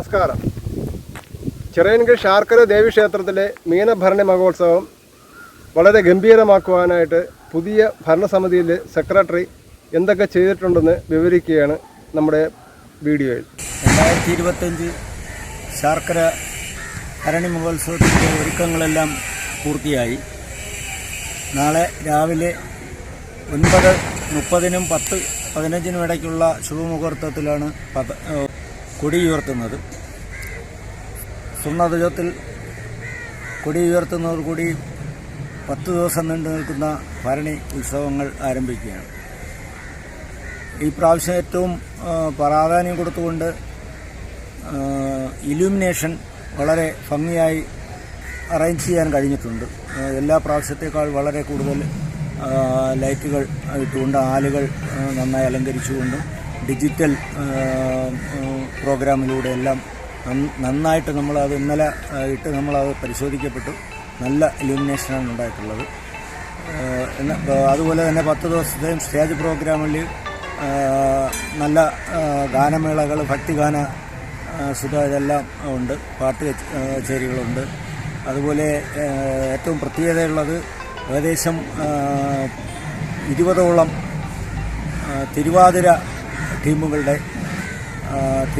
നമസ്കാരം. ചിറയൻകിൽ ശാർക്കര ദേവീക്ഷേത്രത്തിലെ മീനഭരണി മഹോത്സവം വളരെ ഗംഭീരമാക്കുവാനായിട്ട് പുതിയ ഭരണസമിതിയിലെ സെക്രട്ടറി എന്തൊക്കെ ചെയ്തിട്ടുണ്ടെന്ന് വിവരിക്കുകയാണ് നമ്മുടെ വീഡിയോയിൽ. രണ്ടായിരത്തി ഇരുപത്തഞ്ച് ശാർക്കര ഭരണി മഹോത്സവത്തിന്റെ ഒരുക്കങ്ങളെല്ലാം പൂർത്തിയായി. നാളെ രാവിലെ ഒൻപത് മുപ്പതിനും പത്ത് പതിനഞ്ചിനും ഇടയ്ക്കുള്ള ശുഭമുഹൂർത്തത്തിലാണ് പത ഏഹ് കൊടി ഉയർത്തുന്നതോടുകൂടി പത്ത് ദിവസം നീണ്ടു നിൽക്കുന്ന ഭരണി ഉത്സവങ്ങൾ ആരംഭിക്കുകയാണ്. ഈ പ്രാവശ്യം ഏറ്റവും പ്രാധാന്യം കൊടുത്തുകൊണ്ട് ഇലുമിനേഷൻ വളരെ ഭംഗിയായി അറേഞ്ച് ചെയ്യാൻ കഴിഞ്ഞിട്ടുണ്ട്. എല്ലാ പ്രാവശ്യത്തേക്കാൾ വളരെ കൂടുതൽ ലൈറ്റുകൾ ഇട്ടുകൊണ്ട് ആലുകൾ നന്നായി അലങ്കരിച്ചുകൊണ്ടും ഡിജിറ്റൽ പ്രോഗ്രാമിലൂടെ എല്ലാം നന്നായിട്ട് നമ്മളത് ഇന്നലെ ഇട്ട് നമ്മളത് പരിശോധിക്കപ്പെട്ടു. നല്ല ഇലുമിനേഷനാണ് ഉണ്ടായിട്ടുള്ളത്. അതുപോലെ തന്നെ പത്ത് ദിവസത്തെയും സ്റ്റേജ് പ്രോഗ്രാമിൽ നല്ല ഗാനമേളകൾ ഭക്തിഗാന സുധ ഇതെല്ലാം ഉണ്ട്. പാട്ട് കച്ച- കച്ചേരികളുണ്ട് അതുപോലെ ഏറ്റവും പ്രത്യേകതയുള്ളത് ഏകദേശം ഇരുപതോളം തിരുവാതിര ടീമുകളുടെ ഏഹ്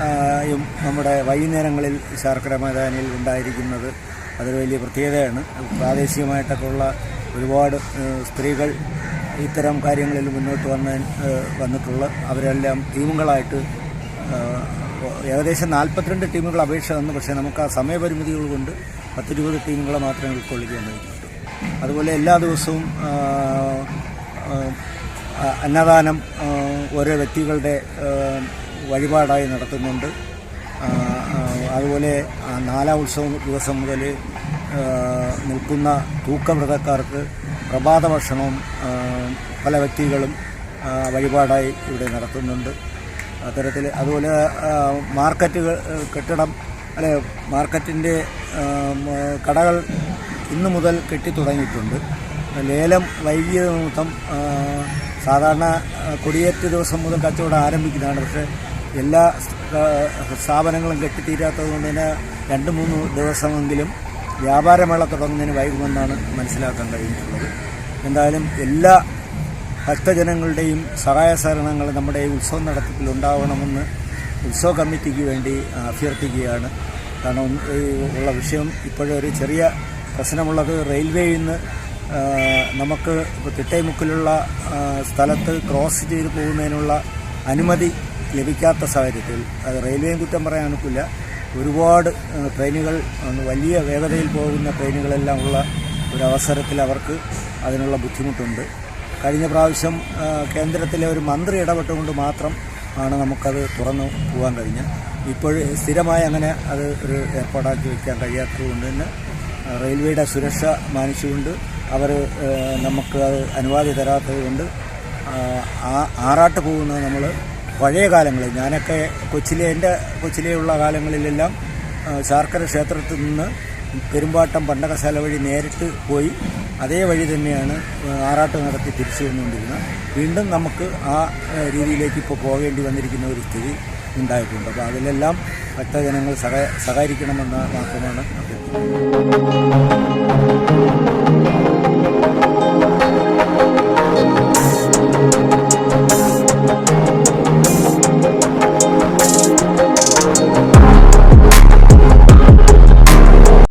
തിരുവാതിരയും നമ്മുടെ വൈകുന്നേരങ്ങളിൽ ശർക്കര മൈതാനിയിൽ ഉണ്ടായിരിക്കുന്നത് അതൊരു വലിയ പ്രത്യേകതയാണ്. പ്രാദേശികമായിട്ടൊക്കെ ഉള്ള ഒരുപാട് സ്ത്രീകൾ ഇത്തരം കാര്യങ്ങളിൽ മുന്നോട്ട് വന്ന വന്നിട്ടുള്ള അവരെല്ലാം ടീമുകളായിട്ട് ഏകദേശം നാൽപ്പത്തിരണ്ട് ടീമുകൾ അപേക്ഷ തന്നു. പക്ഷേ നമുക്ക് ആ സമയപരിമിതികൾ കൊണ്ട് പത്തിരുപത് ടീമുകളെ മാത്രമേ ഉൾക്കൊള്ളിക്കാൻ കഴിഞ്ഞിട്ടുള്ളൂ അതുപോലെ എല്ലാ ദിവസവും അന്നദാനം ഓരോ വ്യക്തികളുടെ വഴിപാടായി നടത്തുന്നുണ്ട്. അതുപോലെ നാലാം ഉത്സവം ദിവസം മുതൽ നിൽക്കുന്ന തൂക്കവ്രതക്കാർക്ക് പ്രഭാത ഭക്ഷണവും പല വ്യക്തികളും വഴിപാടായി ഇവിടെ നടത്തുന്നുണ്ട്. അത്തരത്തിൽ അതുപോലെ മാർക്കറ്റുകൾ മാർക്കറ്റ് കെട്ടിടം അല്ലെ മാർക്കറ്റിന്റെ കടകൾ ഇന്നു മുതൽ കെട്ടിത്തുടങ്ങിയിട്ടുണ്ട് ലേലം വൈകിയത് നിമിത്തം സാധാരണ കൊടിയേറ്റ് ദിവസം മുതൽ കച്ചവടം ആരംഭിക്കുന്നതാണ്. പക്ഷേ എല്ലാ സ്ഥാപനങ്ങളും കെട്ടിത്തീരാത്തത് കൊണ്ട് തന്നെ രണ്ട് മൂന്ന് ദിവസമെങ്കിലും വ്യാപാരമേള തുടങ്ങുന്നതിന് വൈകുമെന്നാണ് മനസ്സിലാക്കാൻ കഴിഞ്ഞിട്ടുള്ളത്. എന്തായാലും എല്ലാ ഭക്തജനങ്ങളുടെയും സഹായ സഹകരണങ്ങൾ നമ്മുടെ ഈ ഉത്സവം നടത്തിപ്പിൽ ഉണ്ടാവണമെന്ന് ഉത്സവ കമ്മിറ്റിക്ക് വേണ്ടി അഭ്യർത്ഥിക്കുകയാണ്. കാരണം ഉള്ള വിഷയം ഇപ്പോഴൊരു ചെറിയ പ്രശ്നമുള്ളത് റെയിൽവേയിൽ നിന്ന് നമുക്ക് ഇപ്പോൾ തിട്ടൈമുക്കിലുള്ള സ്ഥലത്ത് ക്രോസ് ചെയ്ത് പോകുന്നതിനുള്ള അനുമതി ലഭിക്കാത്ത സാഹചര്യത്തിൽ അത് റെയിൽവേയും കുറ്റം പറയാൻ ഒക്കില്ല ഒരുപാട് ട്രെയിനുകൾ വലിയ വേഗതയിൽ പോകുന്ന ട്രെയിനുകളെല്ലാം ഉള്ള ഒരവസരത്തിൽ അവർക്ക് അതിനുള്ള ബുദ്ധിമുട്ടുണ്ട്. കഴിഞ്ഞ പ്രാവശ്യം കേന്ദ്രത്തിലെ ഒരു മന്ത്രി ഇടപെട്ടുകൊണ്ട് മാത്രം ആണ് നമുക്കത് തുറന്നു പോകാൻ കഴിഞ്ഞത്. ഇപ്പോൾ സ്ഥിരമായി അങ്ങനെ അത് ഒരു ഏർപ്പാടാക്കി വയ്ക്കാൻ കഴിയാത്തത് കൊണ്ട് തന്നെ റെയിൽവേയുടെ സുരക്ഷ മാനിച്ചുകൊണ്ട് അവർ നമുക്ക് അത് അനുവാദി തരാത്തത് കൊണ്ട് ആറാട്ട് പോകുന്നത് നമ്മൾ പഴയ കാലങ്ങളിൽ. ഞാനൊക്കെ കൊച്ചിലെ എന്റെ കൊച്ചിലെയുള്ള കാലങ്ങളിലെല്ലാം ശാർക്കര ക്ഷേത്രത്തിൽ നിന്ന് പെരുമ്പാട്ടം പണ്ടകശാല വഴി നേരിട്ട് പോയി അതേ വഴി തന്നെയാണ് ആറാട്ട് നടത്തി തിരിച്ചു വന്നുകൊണ്ടിരുന്നത്. വീണ്ടും നമുക്ക് ആ, രീതിയിലേക്ക് ഇപ്പോൾ പോകേണ്ടി വന്നിരിക്കുന്ന ഒരു സ്ഥിതി ഉണ്ടായിട്ടുണ്ട്. അപ്പോൾ അതിലെല്ലാം ഭക്തജനങ്ങൾ സഹ സഹകരിക്കണമെന്ന് മാത്രമാണ് അഭ്യർത്ഥിക്കുന്നത്.